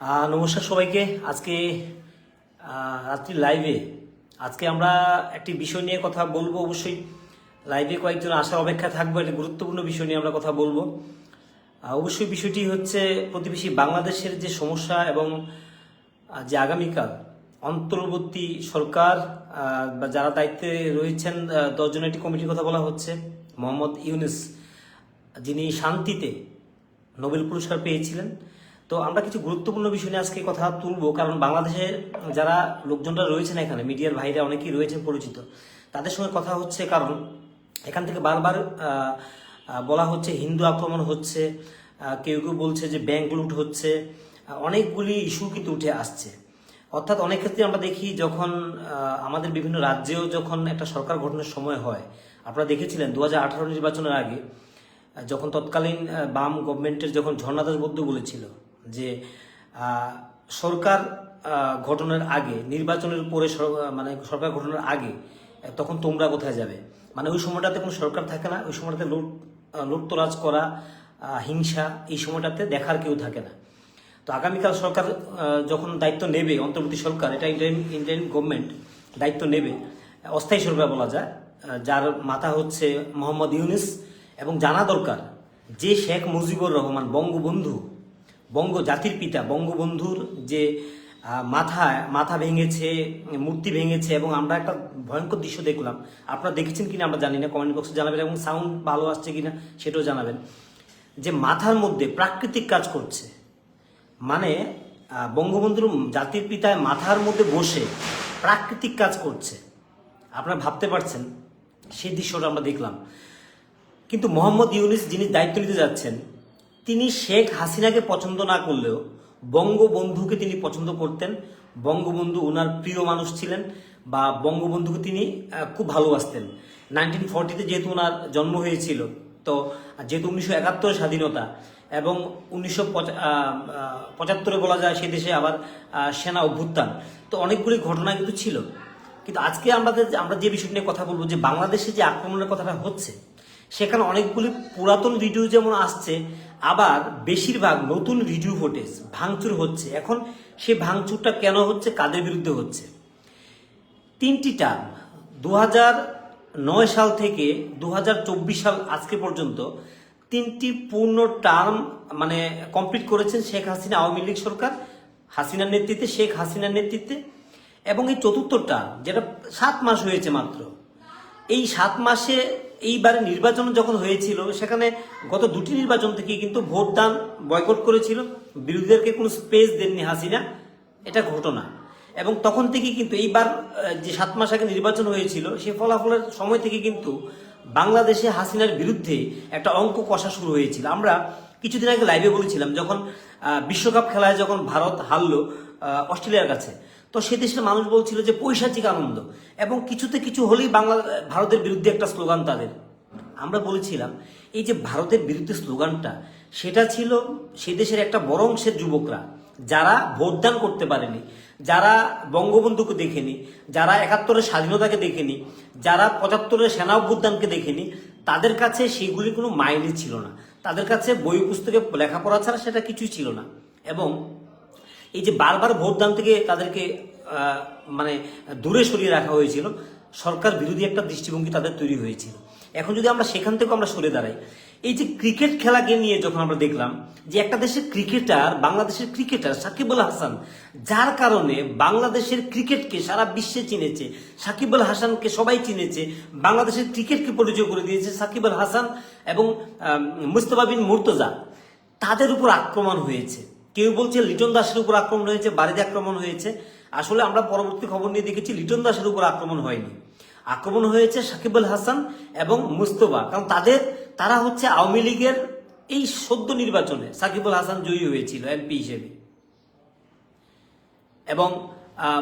নমস্কার সবাইকে। আজকে রাত্রি লাইভে আজকে আমরা একটি বিষয় নিয়ে কথা বলব অবশ্যই। লাইভে কয়েকজন আসার অপেক্ষা থাকব, একটি গুরুত্বপূর্ণ বিষয় নিয়ে আমরা কথা বলব। অবশ্যই বিষয়টি হচ্ছে প্রতিবেশী বাংলাদেশের যে সমস্যা এবং যে আগামীকাল, অন্তর্বর্তী সরকার বা যারা দায়িত্বে রয়েছেন দশজনের একটি কমিটির কথা বলা হচ্ছে, মোহাম্মদ ইউনুস। যিনি শান্তিতে নোবেল পুরস্কার পেয়েছিলেন। তো আমরা কিছু গুরুত্বপূর্ণ বিষয় নিয়ে আজকে কথা তুলবো, কারণ বাংলাদেশের যারা লোকজনরা রয়েছেন এখানে, মিডিয়ার ভাইরা অনেকেই রয়েছেন পরিচিত, তাদের সঙ্গে কথা হচ্ছে কারণ এখান থেকে বারবার বলা হচ্ছে হিন্দু আক্রমণ হচ্ছে কেউ কেউ বলছে যে ব্যাংক লুট হচ্ছে অনেকগুলি ইস্যু কিন্তু উঠে আসছে। অর্থাৎ অনেক ক্ষেত্রে আমরা দেখি যখন আমাদের বিভিন্ন রাজ্যেও যখন একটা সরকার গঠনের সময় হয়, আপনারা দেখেছিলেন দু হাজার আঠারো নির্বাচনের আগে যখন তৎকালীন বাম গভর্নমেন্টের যখন ঝর্ণাদাস বৌদ্ধ বলেছিল যে সরকার গঠনের আগে, নির্বাচনের পরে মানে সরকার ঘটনার আগে তখন তোমরা কোথায় যাবে? মানে ওই সময়টাতে কোনো সরকার থাকে না, ওই সময়টাতে লুট লুটতরাজ করা হিংসা, এই সময়টাতে দেখার কেউ থাকে না। তো আগামীকাল সরকার যখন দায়িত্ব নেবে, অন্তর্বর্তী সরকার, এটা ইন্ডিয়ান ইন্ডিয়ান গভর্নমেন্ট দায়িত্ব নেবে, অস্থায়ী সরকার বলা যায় যার মাথা হচ্ছে মোহাম্মদ ইউনিস, এবং জানা দরকার, যে শেখ মুজিবুর রহমান, বঙ্গবন্ধু বঙ্গ জাতির পিতা, বঙ্গবন্ধুর যে মাথায় মাথা ভেঙেছে, মূর্তি ভেঙেছে এবং আমরা একটা ভয়ঙ্কর দৃশ্য দেখলাম। আপনারা দেখেছেন কিনা আমরা জানি না কমেন্ট বক্সে জানাবেন এবং সাউন্ড ভালো আসছে কিনা সেটাও জানাবেন। যে মাথার মধ্যে প্রাকৃতিক কাজ করছে মানে বঙ্গবন্ধুর জাতির পিতায় মাথার মধ্যে বসে প্রাকৃতিক কাজ করছে। আপনারা ভাবতে পারছেন, সেই দৃশ্যটা আমরা দেখলাম। কিন্তু মোহাম্মদ ইউনিস যিনি দায়িত্ব নিতে যাচ্ছেন তিনি শেখ হাসিনাকে পছন্দ না করলেও বঙ্গবন্ধুকে তিনি পছন্দ করতেন। বঙ্গবন্ধু ওনার প্রিয় মানুষ ছিলেন বা বঙ্গবন্ধুকে তিনি খুব ভালোবাসতেন। নাইনটিন ফর্টিতে যেহেতু ওনার জন্ম হয়েছিল, তো যেহেতু উনিশশো একাত্তর স্বাধীনতা এবং উনিশশো পঁচাত্তরে বলা যায় সে দেশে আবার সেনা অভ্যুত্থান। তো অনেকগুলি ঘটনা কিন্তু ছিল। কিন্তু আজকে আমাদের আমরা যে বিষয় নিয়ে কথা বলব যে, বাংলাদেশে যে আক্রমণের কথাটা হচ্ছে সেখানে অনেকগুলি পুরাতন ভিডিও যেমন আসছে, আবার বেশিরভাগ নতুন ভিডিও ফুটেজ ভাঙচুর হচ্ছে। এখন সে ভাঙচুরটা কেন হচ্ছে, কাদের বিরুদ্ধে হচ্ছে? তিনটি টার্ম দু নয় সাল থেকে দু হাজার চব্বিশ সাল আজকে পর্যন্ত তিনটি পূর্ণ টার্ম মানে কমপ্লিট করেছেন শেখ হাসিনা, আওয়ামী লীগ সরকার, হাসিনার নেতৃত্বে, শেখ হাসিনার নেতৃত্বে। এবং এই চতুর্থ টার্ম যেটা সাত মাস হয়েছে মাত্র, এই সাত মাসে এইবারে নির্বাচন যখন হয়েছিল, সেখানে গত দুটি নির্বাচন থেকে কিন্তু ভোটদান বয়কট করেছিল। বিরোধীদেরকে কোনো স্পেস দেননি হাসিনা। এটা ঘটনা। এবং তখন থেকে কিন্তু এইবার যে সাত মাস আগে নির্বাচন হয়েছিল, সে ফলাফলের সময় থেকে কিন্তু বাংলাদেশে হাসিনার বিরুদ্ধে একটা অঙ্ক কষা শুরু হয়েছিল। আমরা কিছুদিন আগে লাইভে বলেছিলাম, যখন বিশ্বকাপ খেলায় যখন ভারত হারল অস্ট্রেলিয়ার কাছে তো সে দেশের মানুষ বলছিল যে পৈশাচিক আনন্দ। এবং কিছুতে কিছু হলেই বাংলা, ভারতের বিরুদ্ধে একটা স্লোগান তাদের। আমরা বলেছিলাম, এই যে ভারতের বিরুদ্ধে স্লোগানটা, সেটা ছিল সে দেশের একটা বড় অংশের যুবকরা, যারা ভোটদান করতে পারেনি, যারা বঙ্গবন্ধুকে দেখেনি, যারা একাত্তরের স্বাধীনতাকে দেখেনি, যারা পঁচাত্তরের সেনা অভ্যুত্থানকে দেখেনি, তাদের কাছে সেগুলি কোনো মাইনে ছিল না। তাদের কাছে বই পুস্তকে লেখাপড়া ছাড়া সেটা কিছুই ছিল না। এবং এই যে বারবার ভোটদান থেকে তাদেরকে মানে দূরে সরিয়ে রাখা হয়েছিল, সরকার বিরোধী একটা দৃষ্টিভঙ্গি তাদের তৈরি হয়েছিল। এখন যদি আমরা সেখান থেকেও আমরা সরে দাঁড়াই, এই যে ক্রিকেট খেলাকে নিয়ে যখন আমরা দেখলাম যে একটা দেশের ক্রিকেটার, বাংলাদেশের ক্রিকেটার সাকিব আল হাসান, যার কারণে বাংলাদেশের ক্রিকেটকে সারা বিশ্বে চিনেছে, সাকিব আল হাসানকে সবাই চিনেছে, বাংলাদেশের ক্রিকেটকে পরিচয় করে দিয়েছে সাকিব আল হাসান এবং মুস্তফা বিন মুর্তজা। তাদের উপর আক্রমণ হয়েছে। কেউ বলছে লিটন দাসের উপর আক্রমণ হয়েছে, বাড়িতে আক্রমণ হয়েছে। আসলে আমরা পরবর্তী খবর নিয়ে দেখেছি লিটন দাসের উপর আক্রমণ হয়নি। আক্রমণ হয়েছে সাকিব আল হাসান এবং মুস্তফা, কারণ তাদের, তারা হচ্ছে আওয়ামী লীগের এই সদ্য নির্বাচনে সাকিব আল হাসান জয়ী হয়েছিল, এমপি হিসেবে। এবং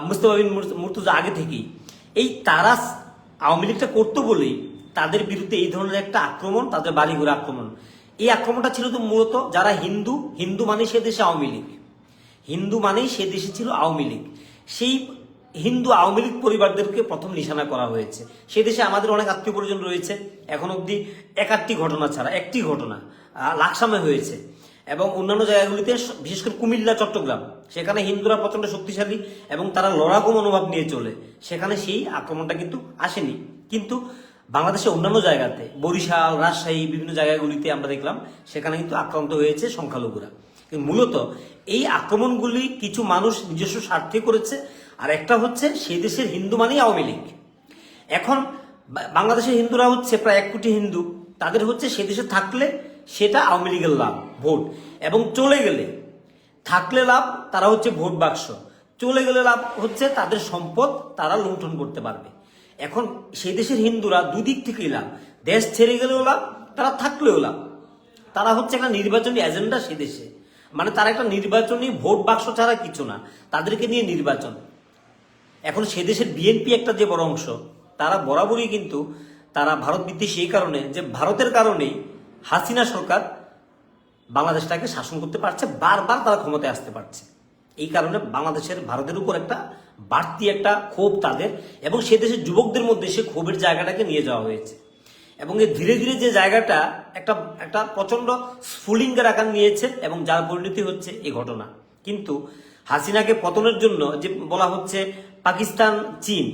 মুস্তফা বিন মুর- মুর্তুজা আগে থেকেই। এই তারা আওয়ামী লীগটা করতো বলেই তাদের বিরুদ্ধে এই ধরনের একটা আক্রমণ, তাদের বাড়িঘরে আক্রমণ। এই আক্রমণটা ছিল তো মূলত যারা হিন্দু হিন্দু মানে সে দেশে আওয়ামী লীগ। হিন্দু মানেই সে দেশে ছিল আওয়ামী লীগ। সেই হিন্দু আওয়ামী লীগ পরিবারদেরকে প্রথম নিশানা করা হয়েছে। সে দেশে আমাদের অনেক আত্মীয় পরিজন রয়েছে। এখন অবধি এক আধটি ঘটনা ছাড়া, একটি ঘটনা লাকসামে হয়েছে। এবং অন্যান্য জায়গাগুলিতে বিশেষ করে কুমিল্লা, চট্টগ্রাম। সেখানে হিন্দুরা প্রচণ্ড শক্তিশালী এবং তারা লড়াকু মনোভাব নিয়ে চলে। সেখানে সেই আক্রমণটা কিন্তু আসেনি। কিন্তু বাংলাদেশের অন্যান্য জায়গাতে, বরিশাল, রাজশাহী, বিভিন্ন জায়গাগুলিতে আমরা দেখলাম, সেখানে কিন্তু আক্রান্ত হয়েছে সংখ্যালঘুরা। মূলত এই আক্রমণগুলি কিছু মানুষ নিজস্ব স্বার্থে করেছে, আর একটা হচ্ছে সেই দেশের হিন্দু মানেই আওয়ামী লীগ। এখন বাংলাদেশের হিন্দুরা হচ্ছে প্রায় এক কোটি হিন্দু, তাদের হচ্ছে সে দেশে থাকলে সেটা আওয়ামী লীগের লাভ, ভোট। এবং চলে গেলে, থাকলে লাভ তারা হচ্ছে ভোট বাক্স। চলে গেলে লাভ হচ্ছে তাদের সম্পদ তারা লুণ্ঠন করতে পারবে। এখন সেই দেশের হিন্দুরা দুদিক থেকেই লাভ দেশ ছেড়ে গেলেও লাভ তারা থাকলেও লাভ তারা হচ্ছে একটা নির্বাচনী এজেন্ডা সে দেশে। মানে তারা একটা নির্বাচনী ভোট বাক্স ছাড়া কিছু না। তাদেরকে নিয়ে নির্বাচন। এখন সে দেশের বিএনপি একটা যে বড় অংশ, তারা বরাবরই কিন্তু তারা ভারত বিদ্বেষী এই কারণে যে ভারতের কারণেই হাসিনা সরকার বাংলাদেশটাকে শাসন করতে পারছে, বারবার তারা ক্ষমতায় আসতে পারছে। এই কারণে বাংলাদেশের, ভারতের উপর একটা বাড়তি একটা ক্ষোভ তাদের এবং সে দেশের যুবকদের মধ্যে সে ক্ষোভের জায়গাটাকে নিয়ে যাওয়া হয়েছে। এবং এই ধীরে ধীরে যে জায়গাটা একটা একটা প্রচণ্ড স্ফুলিঙ্গের আকার নিয়েছে এবং যার পরিণতি হচ্ছে এই ঘটনা। কিন্তু হাসিনাকে পতনের জন্য যে বলা হচ্ছে পাকিস্তান, চীন,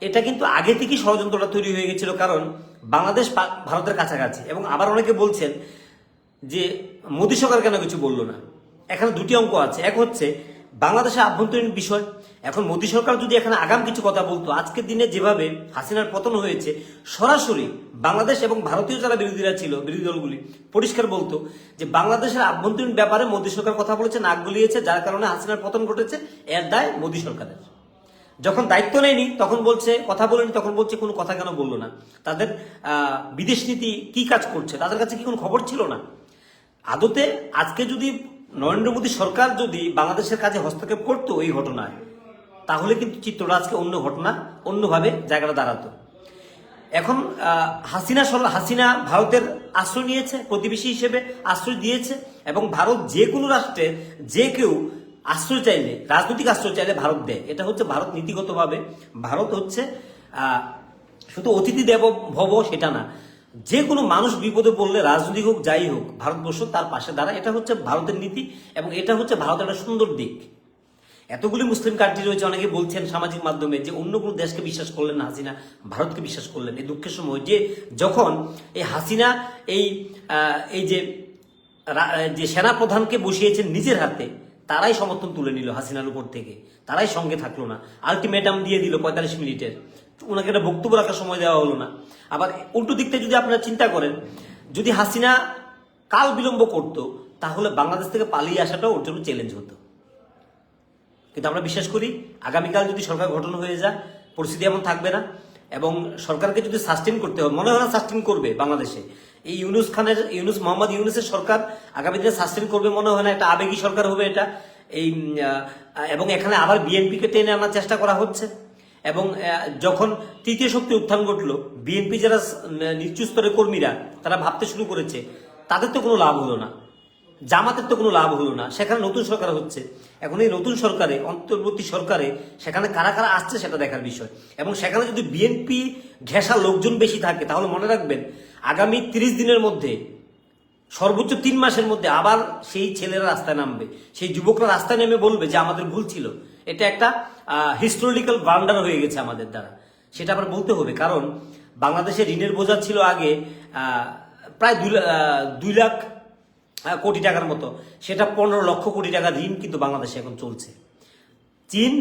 এটা কিন্তু আগে থেকেই ষড়যন্ত্রটা তৈরি হয়ে গেছিল কারণ বাংলাদেশ ভারতের কাছাকাছি। এবং আবার অনেকে বলছেন যে মোদী সরকার কেন কিছু বলল না? এখানে দুটি অঙ্ক আছে। এক হচ্ছে বাংলাদেশের আভ্যন্তরীণ বিষয়। এখন মোদী সরকার যদি এখানে আগাম কিছু কথা বলতো, আজকের দিনে যেভাবে হাসিনার পতন হয়েছে, সরাসরি বাংলাদেশ এবং ভারতীয় যারা বিরোধীরা ছিল, বিরোধী দলগুলি, পরিষ্কার বলতো যে বাংলাদেশের আভ্যন্তরীণ ব্যাপারে মোদী সরকার কথা বলেছে, নাক গলিয়েছে, যার কারণে হাসিনার পতন ঘটেছে, এর দায় মোদী সরকারের। যখন দায়িত্ব নেয়নি, তখন বলছে, কথা বলেনি, তখন বলছে, কোনো কথা কেন বলল না? তাদের বিদেশ নীতি কি কাজ করছে? তাদের কাছে কি কোনো খবর ছিল না? আদতে আজকে যদি নরেন্দ্র মোদী সরকার যদি বাংলাদেশের কাজে হস্তক্ষেপ করতো এই ঘটনায়, তাহলে কিন্তু চিত্রটা আজকে অন্য ঘটনা, অন্যভাবে জায়গাটা দাঁড়াতো। এখন হাসিনা সর- হাসিনা ভারতের আশ্রয় নিয়েছে, প্রতিবেশী হিসেবে আশ্রয় দিয়েছে, এবং ভারত যে কোনো রাষ্ট্রে যে কেউ আশ্রয় চাইলে, রাজনৈতিক আশ্রয় চাইলে ভারত দেয়। এটা হচ্ছে ভারত নীতিগতভাবে। ভারত হচ্ছে শুধু অতিথি দেব, ভব সেটা না যে কোনো মানুষ বিপদে পড়লে, রাজনৈতিক হোক, যাই হোক, ভারতবর্ষ তার পাশে দাঁড়ায়। এটা হচ্ছে ভারতের নীতি এবং এটা হচ্ছে ভারতের একটা সুন্দর দিক। এতগুলি মুসলিম কান্ট্রি রয়েছে, অনেকে বলছেন সামাজিক মাধ্যমে যে অন্য কোনো দেশকে বিশ্বাস করলেন না হাসিনা, ভারতকে বিশ্বাস করলেন এই দুঃখের সময় যে যখন এই হাসিনা এই এই যে যে সেনা প্রধানকে বসিয়েছেন নিজের হাতে, তারাই সমর্থন তুলে নিল হাসিনার উপর থেকে। তারাই সঙ্গে থাকল না। আলটিমেটাম দিয়ে দিল পঁয়তাল্লিশ মিনিটের। ওনাকে একটা বক্তব্য রাখার সময় দেওয়া হলো না। আবার উল্টো দিক থেকে যদি আপনারা চিন্তা করেন, যদি হাসিনা কাল বিলম্ব করতো, তাহলে বাংলাদেশ থেকে পালিয়ে আসাটাও ওর জন্য চ্যালেঞ্জ হতো। কিন্তু আমরা বিশ্বাস করি, আগামীকাল যদি সরকার গঠন হয়ে যায়, পরিস্থিতি এমন থাকবে না। এবং সরকারকে যদি সাস্টেন করতে হয়, মনে হয় না সাস্টেন করবে বাংলাদেশে। এই ইউনুস খানের, ইউনুস মোহাম্মদ ইউনুসের সরকার আগামী দিনে সাস্টেন করবে মনে হয় না এটা আবেগী সরকার হবে এটা। এই এবং এখানে আবার বিএনপিকে টেনে আনার চেষ্টা করা হচ্ছে। এবং যখন তৃতীয় শক্তি উত্থান ঘটলো, বিএনপি যারা নিচু স্তরের কর্মীরা, তারা ভাবতে শুরু করেছে, তাদের তো কোনো লাভ হলো না। জামাতের তো কোনো লাভ হলো না। সেখানে নতুন সরকার হচ্ছে। এখন এই নতুন সরকারে, অন্তর্বর্তী সরকারে, সেখানে কারা কারা আসছে সেটা দেখার বিষয়। এবং সেখানে যদি বিএনপি ঘেঁষা লোকজন বেশি থাকে, তাহলে মনে রাখবেন, আগামী তিরিশ দিনের মধ্যে, সর্বোচ্চ তিন মাসের মধ্যে আবার সেই ছেলেরা রাস্তায় নামবে। সেই যুবকরা রাস্তায় নেমে বলবে যে, আমাদের ভুল ছিল। এটা একটা হিস্টোরিক্যাল ব্লান্ডার হয়ে গেছে আমাদের দ্বারা। সেটা আবার বলতে হবে, কারণ বাংলাদেশে ঋণের বোঝা ছিল আগে প্রায় দুই লাখ কোটি টাকার মতো। সেটা পনেরো লক্ষ কোটি টাকার ঋণ কিন্তু বাংলাদেশে এখন চলছে। চীন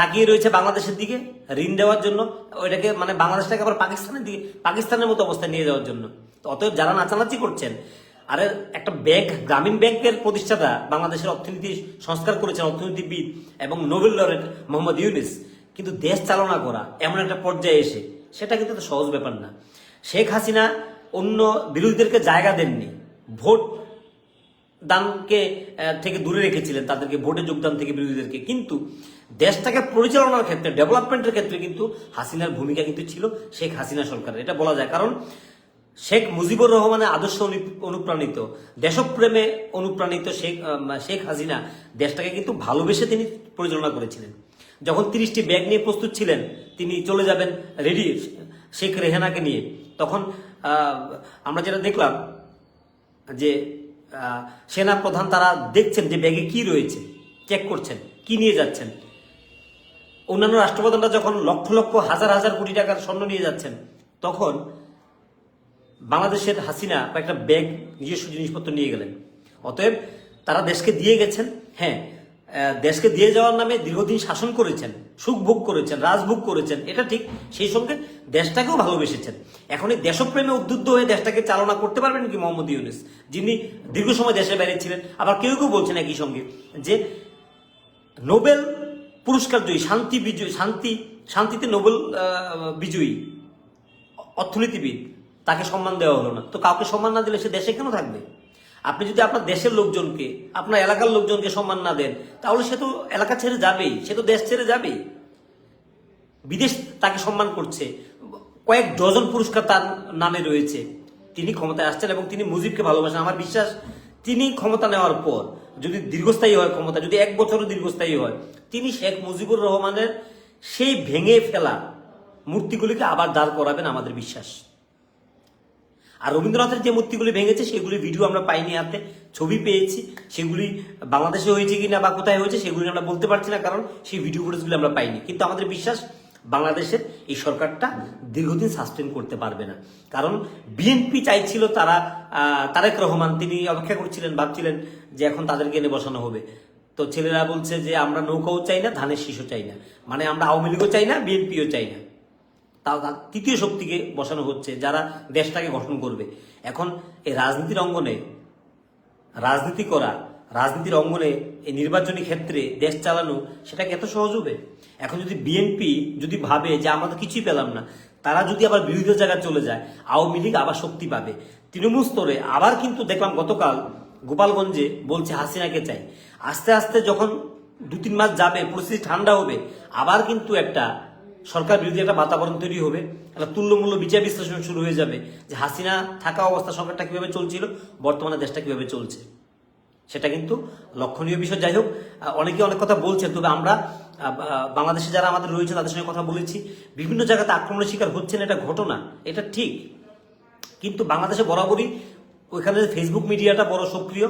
তাকিয়ে রয়েছে বাংলাদেশের দিকে ঋণ দেওয়ার জন্য, ওইটাকে মানে বাংলাদেশটাকে আবার পাকিস্তানের দিকে, পাকিস্তানের মতো অবস্থায় নিয়ে যাওয়ার জন্য। তো অতএব যারা নাচানাচি করছেন আরে একটা ব্যাংক, গ্রামীণ ব্যাংকের প্রতিষ্ঠাতা বাংলাদেশের অর্থনীতি সংস্কার করেছেন অর্থনীতিবিদ এবং নোবেল লরেট মোহাম্মদ ইউনিস। কিন্তু দেশ চালনা করা এমন একটা পর্যায়ে এসে, সেটা কিন্তু সহজ ব্যাপার না। শেখ হাসিনা অন্য বিরোধীদেরকে জায়গা দেননি। ভোট দানকে থেকে দূরে রেখেছিলেন, তাদেরকে ভোটে যোগদান থেকে বিরোধীদেরকে। কিন্তু দেশটাকে পরিচালনার ক্ষেত্রে, ডেভেলপমেন্টের ক্ষেত্রে কিন্তু হাসিনার ভূমিকা কিন্তু ছিল শেখ হাসিনা সরকারের। এটা বলা যায়। কারণ শেখ মুজিবুর রহমানের আদর্শ অনু- অনুপ্রাণিত, দেশপ্রেমে অনুপ্রাণিত শেখ শেখ হাসিনা দেশটাকে কিন্তু ভালোবেসে তিনি পরিচালনা করেছিলেন। যখন তিরিশটি ব্যাগ নিয়ে প্রস্তুত ছিলেন, তিনি চলে যাবেন রেডি শেখ রেহানাকে নিয়ে। তখন আমরা যেটা দেখলাম যে সেনা প্রধান তারা দেখছেন যে ব্যাগে কি রয়েছে চেক করছেন, কি নিয়ে যাচ্ছেন। অন্যান্য রাষ্ট্রপ্রধানরা যখন লক্ষ লক্ষ, হাজার হাজার কোটি টাকার স্বর্ণ নিয়ে যাচ্ছেন, তখন বাংলাদেশের হাসিনা একটা ব্যাগ, নিজস্ব জিনিসপত্র নিয়ে গেলেন। অতএব তারা দেশকে দিয়ে গেছেন হ্যাঁ দেশকে দিয়ে যাওয়ার নামে দীর্ঘদিন শাসন করেছেন, সুখ ভোগ করেছেন, রাজভোগ করেছেন, এটা ঠিক, সেই সঙ্গে দেশটাকেও ভালোবেসেছেন। এখন এই দেশপ্রেমে উদ্বুদ্ধ হয়ে দেশটাকে চালনা করতে পারবেন কি মোহাম্মদ ইউনুস? যিনি দীর্ঘ সময় দেশে বাইরে ছিলেন, আবার কেউ কেউ বলছেন একই সঙ্গে যে নোবেল পুরস্কার জয়ী, শান্তি বিজয়ী, শান্তি, শান্তিতে নোবেল বিজয়ী, অর্থনীতিবিদ তাকে সম্মান দেওয়া হলো না। তো কাউকে সম্মান না দিলে সে দেশে কেন থাকবে? আপনি যদি আপনার দেশের লোকজনকে, আপনার এলাকার লোকজনকে সম্মান না দেন, তাহলে সে তো এলাকা ছেড়ে যাবেই, সে তো দেশ ছেড়ে যাবেই। বিদেশ তাকে সম্মান করছে। কয়েক ডজন পুরস্কার তার নামে রয়েছে। তিনি ক্ষমতায় আসছেন এবং তিনি মুজিবকে ভালোবাসেন। আমার বিশ্বাস, তিনি ক্ষমতা নেওয়ার পর, যদি দীর্ঘস্থায়ী হয় ক্ষমতা, যদি এক বছরও দীর্ঘস্থায়ী হয়, তিনি শেখ মুজিবুর রহমানের সেই ভেঙে ফেলা মূর্তিগুলিকে আবার দাঁড় করাবেন আমাদের বিশ্বাস। আর রবীন্দ্রনাথের যে মূর্তিগুলি ভেঙেছে, সেগুলি ভিডিও আমরা পাইনি হাতে, ছবি পেয়েছি। সেগুলি বাংলাদেশে হয়েছে কি না বা কোথায় হয়েছে, সেগুলি আমরা বলতে পারছি না, কারণ সেই ভিডিও ফুটেজগুলি আমরা পাইনি। কিন্তু আমাদের বিশ্বাস, বাংলাদেশের এই সরকারটা দীর্ঘদিন সাস্টেন করতে পারবে না। কারণ বিএনপি চাইছিল তারা তারেক রহমান, তিনি অপেক্ষা করছিলেন, ভাবছিলেন যে এখন তাদেরকে এনে বসানো হবে। তো ছেলেরা বলছে যে, আমরা নৌকাও চাই না, ধানের শীষও চাই না। মানে আমরা আওয়ামী লীগও চাই না বিএনপিও চাই না। তার তৃতীয় শক্তিকে বসানো হচ্ছে, যারা দেশটাকে গঠন করবে। এখন এই রাজনীতির অঙ্গনে, রাজনীতি করা, রাজনীতির অঙ্গনে এই নির্বাচনী ক্ষেত্রে দেশ চালানো সেটা এত সহজ হবে? এখন যদি বিএনপি যদি ভাবে যে আমরা তো কিছুই পেলাম না, তারা যদি আবার বিরোধী জায়গায় চলে যায়, আওয়ামী লীগ আবার শক্তি পাবে। তৃণমূল স্তরে আবার কিন্তু দেখলাম গতকাল গোপালগঞ্জে বলছে হাসিনাকে চাই। আস্তে আস্তে যখন দু তিন মাস যাবে, পরিস্থিতি ঠান্ডা হবে, আবার কিন্তু একটা সরকার বিরোধী একটা বাতাবরণ তৈরি হবে, একটা তুল্যমূল্য বিচার বিশ্লেষণ শুরু হয়ে যাবে যে হাসিনা থাকা অবস্থা সরকারটা কীভাবে চলছিল, বর্তমানে দেশটা কীভাবে চলছে। সেটা কিন্তু লক্ষণীয় বিষয়। যাই হোক, অনেকে অনেক কথা বলছে তবে আমরা বাংলাদেশে যারা আমাদের রয়েছে তাদের সঙ্গে কথা বলেছি। বিভিন্ন জায়গাতে আক্রমণের শিকার হচ্ছেন, এটা ঘটনা, এটা ঠিক। কিন্তু বাংলাদেশে বরাবরই ওইখানে ফেসবুক মিডিয়াটা বড় সক্রিয়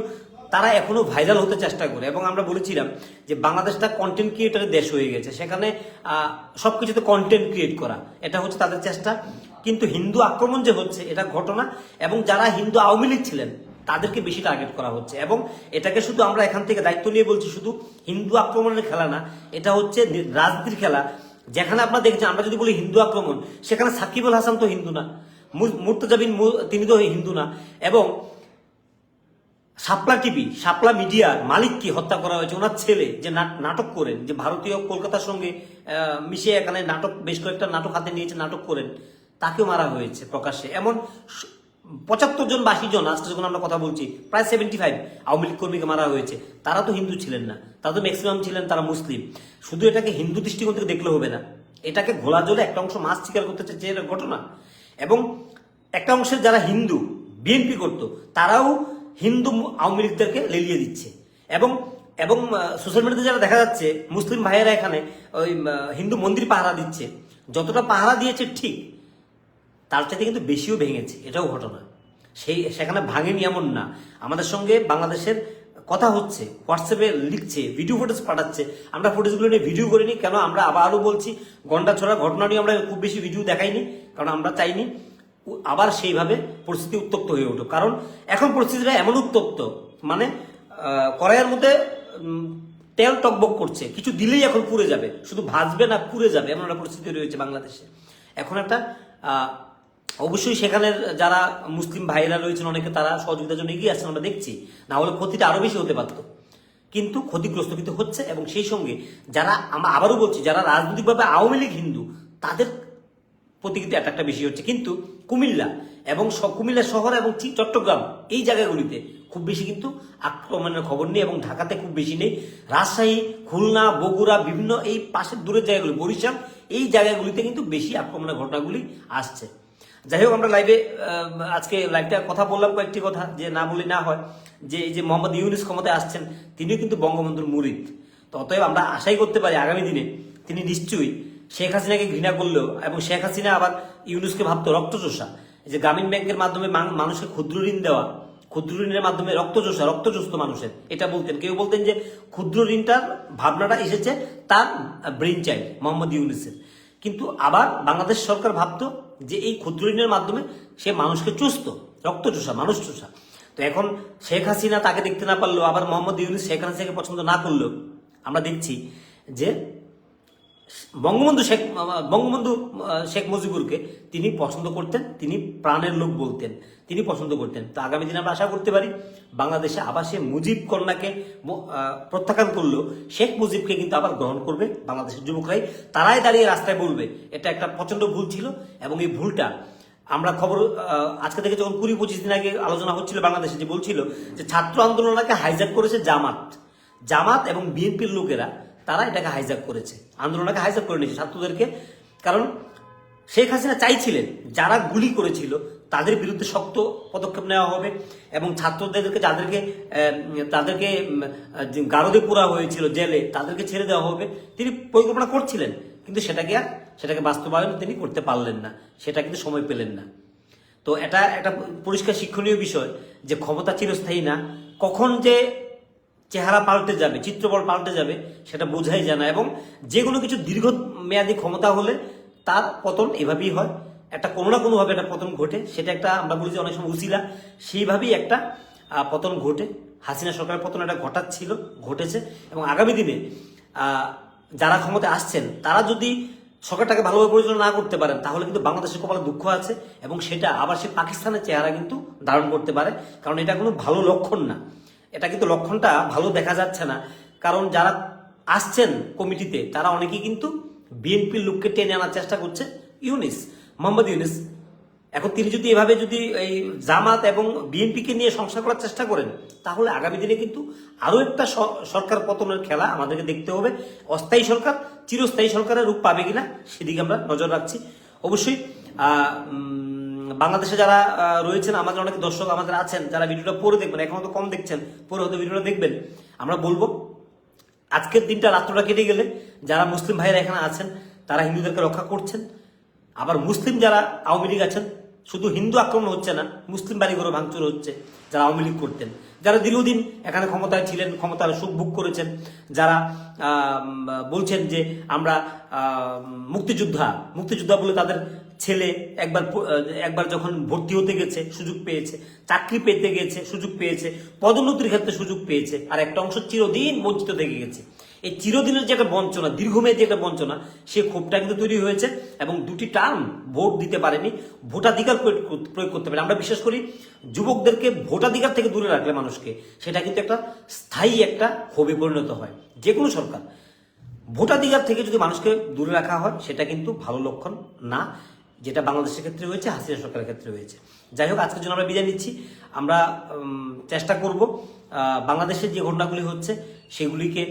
তারা এখনও ভাইরাল হতে চেষ্টা করে এবং আমরা বলেছিলাম যে বাংলাদেশটা কন্টেন্ট ক্রিয়েটারের দেশ হয়ে গেছে। সেখানে আহ, সবকিছুতে কন্টেন্ট ক্রিয়েট করা এটা হচ্ছে তাদের চেষ্টা। কিন্তু হিন্দু আক্রমণ যে হচ্ছে এটা ঘটনা এবং যারা হিন্দু আওয়ামী লীগ ছিলেন তাদেরকে বেশি টার্গেট করা হচ্ছে এবং এটাকে শুধু আমরা এখান থেকে দায়িত্ব নিয়ে বলছি শুধু হিন্দু আক্রমণের খেলা না এটা হচ্ছে রাজনীতির খেলা। যেখানে আপনারা দেখছেন আমরা যদি বলি হিন্দু আক্রমণ সেখানে সাকিব আল হাসান তো হিন্দু না মু- মুর্তজা বিন মু- তিনি তো হিন্দু না এবং শাপলা টিভি সাপলা মিডিয়ার মালিককে হত্যা করা হয়েছে? ওনার ছেলে যে নাটক করেন, যে ভারতীয় কলকাতার সঙ্গে মিশে এখানে নাটক, বেশ কয়েকটা নাটক হাতে নিয়েছে, নাটক করেন, তাকেও মারা হয়েছে প্রকাশ্যে। এমন পঁচাত্তর জন বা আশি জন, আজকে যখন আমরা কথা বলছি, প্রায় সেভেন্টি ফাইভ আওয়ামী লীগ কর্মীকে মারা হয়েছে। তারা তো হিন্দু ছিলেন না, তারা তো ম্যাক্সিমাম ছিলেন, তারা মুসলিম। শুধু এটাকে হিন্দু দৃষ্টিকোণ থেকে দেখলে হবে না, এটাকে ঘোলা জলে একটা অংশ মাছ শিকার করতে চাইছে এটা ঘটনা। এবং একটা অংশের যারা হিন্দু, বিএনপি করতো, তারাও হিন্দু আওয়ামী লীগদেরকে লেলিয়ে দিচ্ছে। এবং এবং সোশ্যাল মিডিয়াতে যারা দেখা যাচ্ছে, মুসলিম ভাইয়েরা এখানে ওই হিন্দু মন্দির পাহারা দিচ্ছে। যতটা পাহারা দিয়েছে ঠিক, তার চাইতে কিন্তু বেশিও ভেঙেছে। এটাও ঘটনা। সেই, সেখানে ভাঙেনি এমন না। আমাদের সঙ্গে বাংলাদেশের কথা হচ্ছে, হোয়াটসঅ্যাপে লিখছে ভিডিও ফুটেজ পাঠাচ্ছে। আমরা ফুটেজগুলো নিয়ে ভিডিও করিনি, কেন আমরা আবারও বলছি গন্ডা ছড়া ঘটনা নিয়ে আমরা খুব বেশি ভিডিও দেখাইনি, কারণ আমরা চাইনি আবার সেইভাবে পরিস্থিতি উত্তপ্ত হয়ে উঠুক। কারণ এখন পরিস্থিতিটা এমন উত্তপ্ত মানে কড়াইয়ের মধ্যে তেল টকবক করছে, কিছু দিলেই এখন পুড়ে যাবে, শুধু ভাজবে না পুড়ে যাবে, এমন একটা পরিস্থিতি রয়েছে বাংলাদেশে। এখন একটা অবশ্যই সেখানের যারা মুসলিম ভাইরা রয়েছেন, অনেকে তারা সহযোগিতার জন্য এগিয়ে আসছেন, আমরা দেখছি, না হলে ক্ষতিটা আরও বেশি হতে পারত। কিন্তু ক্ষতিগ্রস্ত কিন্তু হচ্ছে, এবং সেই সঙ্গে যারা, আমরা আবারও বলছি, যারা রাজনৈতিকভাবে আওয়ামী লীগ হিন্দু, তাদের প্রতি কিন্তু অ্যাটাকটা বেশি হচ্ছে। কিন্তু কুমিল্লা এবং কুমিল্লা শহর এবং চট্টগ্রাম এই জায়গাগুলিতে খুব বেশি কিন্তু আক্রমণের খবর নেই এবং ঢাকাতে খুব বেশি নেই। রাজশাহী, খুলনা, বগুড়া বিভিন্ন এই পাশের দূরের জায়গাগুলি, বরিশাল এই জায়গাগুলিতে কিন্তু বেশি আক্রমণের ঘটনাগুলি আসছে। যাই হোক, আমরা লাইভে আজকে লাইভটা কথা বললাম কয়েকটি কথা যে না বলি না হয়। যে এই যে মোহাম্মদ ইউনুস ক্ষমতায় আসছেন, তিনিও কিন্তু বঙ্গবন্ধুর মুরিদ। তো অতএব আমরা আশাই করতে পারি আগামী দিনে তিনি নিশ্চয়ই শেখ হাসিনাকে ঘৃণা করলেও এবং শেখ হাসিনা আবার ইউনুসকে ভাবতো রক্তচোষা। যে গ্রামীণ ব্যাংকের মাধ্যমে মানুষকে ক্ষুদ্র ঋণ দেওয়া, ক্ষুদ্র ঋণের মাধ্যমে রক্তচোষা রক্তচোস্ত মানুষের, এটা বলতেন। কেউ বলতেন যে ক্ষুদ্র ঋণটার ভাবনাটা এসেছে তার ব্রেন চাইল্ড, মোহাম্মদ ইউনুসের। কিন্তু আবার বাংলাদেশ সরকার ভাবতো যে এই ক্ষুদ্র ঋণের মাধ্যমে সে মানুষকে চুষত, রক্তচোষা মানুষ চোষা তো এখন শেখ হাসিনা তাকে দেখতে না পারলেও আবার মোহাম্মদ ইউনিস শেখ হাসিনাকে পছন্দ না করলেও আমরা দেখছি যে বঙ্গবন্ধু শেখ বঙ্গবন্ধু শেখ মুজিবুরকে তিনি পছন্দ করতেন, তিনি প্রাণের লোক বলতেন, তিনি পছন্দ করতেন। তো আগামী দিনে আমরা আশা করতে পারি বাংলাদেশে আবার সে মুজিব কন্যাকে প্রত্যাখ্যান করলেও শেখ মুজিবকে কিন্তু আবার গ্রহণ করবে বাংলাদেশের যুবকরাই তারাই দাঁড়িয়ে রাস্তায় বলবে, এটা একটা প্রচণ্ড ভুল ছিল এবং এই ভুলটা আমরা খবর আজকে থেকে যখন কুড়ি পঁচিশ দিন আগে আলোচনা হচ্ছিল বাংলাদেশে যে বলছিল যে ছাত্র আন্দোলনটাকে হাইজ্যাক করেছে জামাত জামাত এবং বিএনপির লোকেরা তারা এটাকে হাইজ্যাক করেছে। আন্দোলনটাকে হাইজ্যাক করে নিয়েছে ছাত্রদেরকে। কারণ শেখ হাসিনা চাইছিলেন, যারা গুলি করেছিল, তাদের বিরুদ্ধে শক্ত পদক্ষেপ নেওয়া হবে এবং ছাত্রদেরকে যাদেরকে তাদেরকে গারদে পোড়া হয়েছিল জেলে, তাদেরকে ছেড়ে দেওয়া হবে। তিনি পরিকল্পনা করছিলেন, কিন্তু সেটাকে আর, সেটাকে বাস্তবায়ন তিনি করতে পারলেন না। সেটা কিন্তু সময় পেলেন না। তো এটা একটা পরিষ্কার শিক্ষণীয় বিষয় যে ক্ষমতা চিরস্থায়ী না। কখন যে চেহারা পাল্টে যাবে চিত্রপট পাল্টে যাবে, সেটা বোঝাই যায় না। এবং যে কোনো কিছু দীর্ঘ মেয়াদী ক্ষমতা হলে তার পতন এভাবেই হয়। একটা কোনো না কোনোভাবে একটা পতন ঘটে, সেটা একটা আমরা বলি যে অনেক সময় উচিলা সেইভাবেই একটা পতন ঘটে। হাসিনা সরকারের পতন এটা ঘটাচ্ছিল, ঘটেছে। এবং আগামী দিনে যারা ক্ষমতায় আসছেন, তারা যদি সরকারটাকে ভালোভাবে পরিচালনা না করতে পারেন, তাহলে কিন্তু বাংলাদেশের কপালে দুঃখ আছে। এবং সেটা আবার সে পাকিস্তানের চেহারা কিন্তু ধারণ করতে পারে। কারণ এটা কোনো ভালো লক্ষণ না। এটা কিন্তু লক্ষণটা ভালো দেখা যাচ্ছে না। কারণ যারা আসছেন কমিটিতে, তারা অনেকেই কিন্তু বিএনপির লোককে টেনে আনার চেষ্টা করছে ইউনিস, মোহাম্মদ ইউনিস। এখন তিনি যদি এভাবে যদি এই জামাত এবং বিএনপিকে নিয়ে সংসার করার চেষ্টা করেন, তাহলে আগামী দিনে কিন্তু আরও একটা সরকার পতনের খেলা আমাদেরকে দেখতে হবে। অস্থায়ী সরকার, চিরস্থায়ী সরকারের রূপ পাবে কিনা, সেদিকে আমরা নজর রাখছি। অবশ্যই বাংলাদেশে যারা রয়েছেন, আমাদের অনেক দর্শক আমাদের আছেন, যারা ভিডিওটা পরে দেখবেন, এখন তো কম দেখছেন, পরে হয়তো ভিডিওটা দেখবেন। আমরা বলব, আজকের দিনটা রাত্রটা কেটে গেলে যারা মুসলিম ভাইয়েরা এখানে আছেন, তারা হিন্দুদেরকে রক্ষা করছেন। আবার মুসলিম যারা আওয়ামী লীগ আছেন, শুধু হিন্দু আক্রমণ হচ্ছে না, মুসলিম বাড়িঘরও ভাঙচুর হচ্ছে, যারা আওয়ামী লীগ করতেন। যারা দীর্ঘদিন এখানে ক্ষমতায় ছিলেন, ক্ষমতার সুখ ভোগ করেছেন, যারা বলছেন যে আমরা মুক্তিযোদ্ধা মুক্তিযোদ্ধা বলে তাদের ছেলে একবার একবার যখন ভর্তি হতে গেছে, সুযোগ পেয়েছে, চাকরি পেতে গেছে, সুযোগ পেয়েছে, পদোন্নতির ক্ষেত্রে সুযোগ পেয়েছে, আর একটা অংশ চিরদিন বঞ্চিত থেকে গেছে। এই চিরদিনের যে একটা বঞ্চনা, দীর্ঘমেয়াদী একটা বঞ্চনা, সে ক্ষোভটা কিন্তু তৈরি হয়েছে এবং দুটি টার্ম ভোট দিতে পারেনি, ভোটাধিকার প্রয়োগ করতে- পারে আমরা বিশ্বাস করি যুবকদেরকে ভোটাধিকার থেকে দূরে রাখলে মানুষকে সেটা কিন্তু একটা স্থায়ী একটা ক্ষোভে পরিণত হয়। যে কোনো সরকার। ভোটাধিকার থেকে যদি মানুষকে দূরে রাখা হয়, সেটা কিন্তু ভালো লক্ষণ না। যেটা বাংলাদেশের ক্ষেত্রে হয়েছে, হাসিনা সরকারের ক্ষেত্রে হয়েছে। যাই হোক, আজকের জন্য আমরা বিদায় নিচ্ছি। আমরা চেষ্টা করব বাংলাদেশের যে ঘটনাগুলি হচ্ছে, সেগুলিকে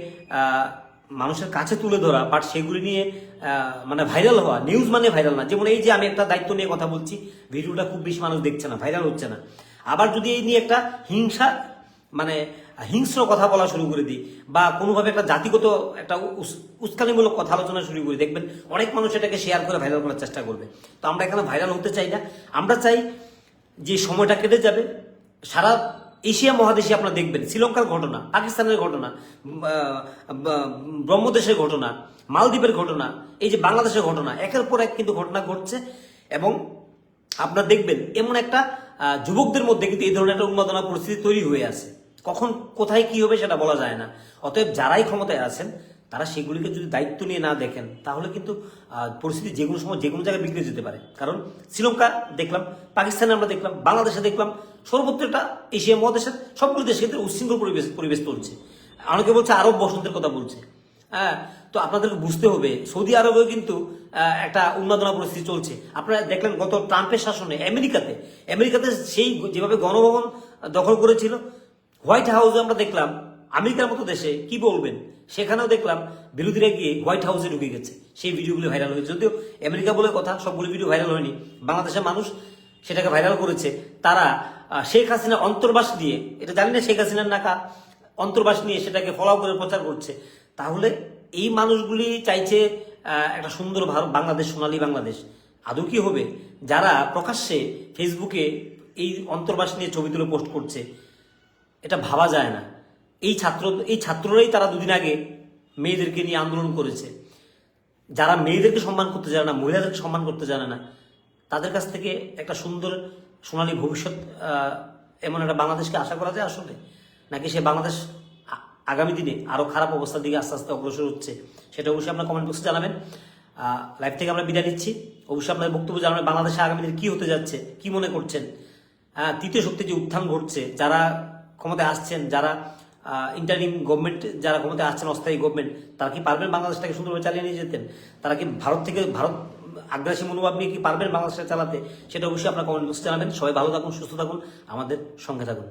মানুষের কাছে তুলে ধরা বাট সেগুলি নিয়ে মানে ভাইরাল হওয়া নিউজ মানে ভাইরাল না। যেমন এই যে আমি একটা দায়িত্ব নিয়ে কথা বলছি ভিডিওটা খুব বেশি মানুষ দেখছে না ভাইরাল হচ্ছে না। আবার যদি এই নিয়ে একটা হিংসা মানে হিংস্র কথা বলা শুরু করে দিই বা কোনোভাবে একটা জাতিগত একটা উস- উস্কানিমূলক কথা আলোচনা শুরু করি। দেখবেন অনেক মানুষ এটাকে শেয়ার করে ভাইরাল করার চেষ্টা করবে। তো আমরা এখানে ভাইরাল হতে চাই না। আমরা চাই যে সময়টা কেটে যাবে। সারা এশিয়া মহাদেশে আপনারা দেখবেন, শ্রীলঙ্কার ঘটনা, পাকিস্তানের ঘটনা ব্রহ্মদেশের ঘটনা, মালদ্বীপের ঘটনা, এই যে বাংলাদেশের ঘটনা, একের পর এক কিন্তু ঘটনা ঘটছে এবং আপনারা দেখবেন এমন একটা যুবকদের মধ্যে কিন্তু এই ধরনের একটা উন্মাদনা পরিস্থিতি তৈরি হয়ে আছে। কখন কোথায় কি হবে সেটা বলা যায় না। অতএব যারাই ক্ষমতায় আছেন, তারা সেগুলিকে যদি দায়িত্ব নিয়ে না দেখেন, তাহলে কিন্তু পরিস্থিতি যে কোনো সময় যে কোনো জায়গায় বিগড়ে যেতে পারে। কারণ শ্রীলঙ্কা দেখলাম, পাকিস্তানে আমরা দেখলাম, বাংলাদেশে দেখলাম, সর্বত্র একটা এশিয়া মহাদেশের সবগুলো দেশের ক্ষেত্রে উচ্ছৃঙ্খল পরিবেশ পরিবেশ চলছে। অনেকে বলছে আরব বসন্তের কথা বলছে। হ্যাঁ তো আপনাদেরকে বুঝতে হবে, সৌদি আরবেও কিন্তু একটা উন্মাদনা পরিস্থিতি চলছে। আপনারা দেখলেন গত ট্রাম্পের শাসনে আমেরিকাতে আমেরিকাতে সেই যেভাবে গণভবন দখল করেছিল হোয়াইট হাউসে আমরা দেখলাম, আমেরিকার মতো দেশে কি বলবেন? সেখানেও দেখলাম বিরোধীরা গিয়ে হোয়াইট হাউসে ঢুকে গেছে। সেই ভিডিওগুলো ভাইরাল হয়েছে। যদিও আমেরিকা বলে কথা, সবগুলো ভিডিও ভাইরাল হয়নি। বাংলাদেশের মানুষ সেটাকে ভাইরাল করেছে। তারা শেখ হাসিনা অন্তর্বাস দিয়ে, এটা জানি না শেখ হাসিনার নাকা, অন্তর্বাস নিয়ে সেটাকে ফলো করে প্রচার করছে। তাহলে এই মানুষগুলি চাইছে একটা সুন্দর ভারত বাংলাদেশ, সোনালী বাংলাদেশ। আদৌ কি হবে? যারা প্রকাশ্যে ফেসবুকে এই অন্তর্বাস নিয়ে ছবি তুলে পোস্ট করছে এটা ভাবা যায় না। এই ছাত্র, এই ছাত্ররাই তারা দুদিন আগে মেয়েদেরকে নিয়ে আন্দোলন করেছে। যারা মেয়েদেরকে সম্মান করতে জানে না, মহিলাদেরকে সম্মান করতে জানে না, তাদের কাছ থেকে একটা সুন্দর সোনালী ভবিষ্যৎ এমন একটা বাংলাদেশকে আশা করা যায় আসলে? নাকি সে বাংলাদেশ আগামী দিনে আরও খারাপ অবস্থার দিকে আস্তে আস্তে অগ্রসর হচ্ছে? সেটা অবশ্যই আপনার কমেন্ট বক্সে জানাবেন। লাইভ থেকে আমরা বিদায় নিচ্ছি। অবশ্যই আপনাদের বক্তব্য জানাবেন, বাংলাদেশে আগামী দিনে কি হতে যাচ্ছে, কি মনে করছেন? তৃতীয় শক্তি যে উত্থান ঘটছে, যারা ক্ষমতায় আসছেন, যারা ইন্টারিম গভর্নমেন্ট যারা ক্ষমতায় আসছেন, অস্থায়ী গভর্নমেন্ট তারা কি পারবেন বাংলাদেশটাকে সুন্দরভাবে চালিয়ে নিয়ে যেতেন তারা কি ভারত থেকে, ভারত আগ্রাসী মনোভাব নিয়ে কি পারবেন বাংলাদেশটা চালাতে? সেটা অবশ্যই আপনার কমেন্ট বক্সে জানাবেন। সবাই ভালো থাকুন, সুস্থ থাকুন, আমাদের সঙ্গে থাকুন।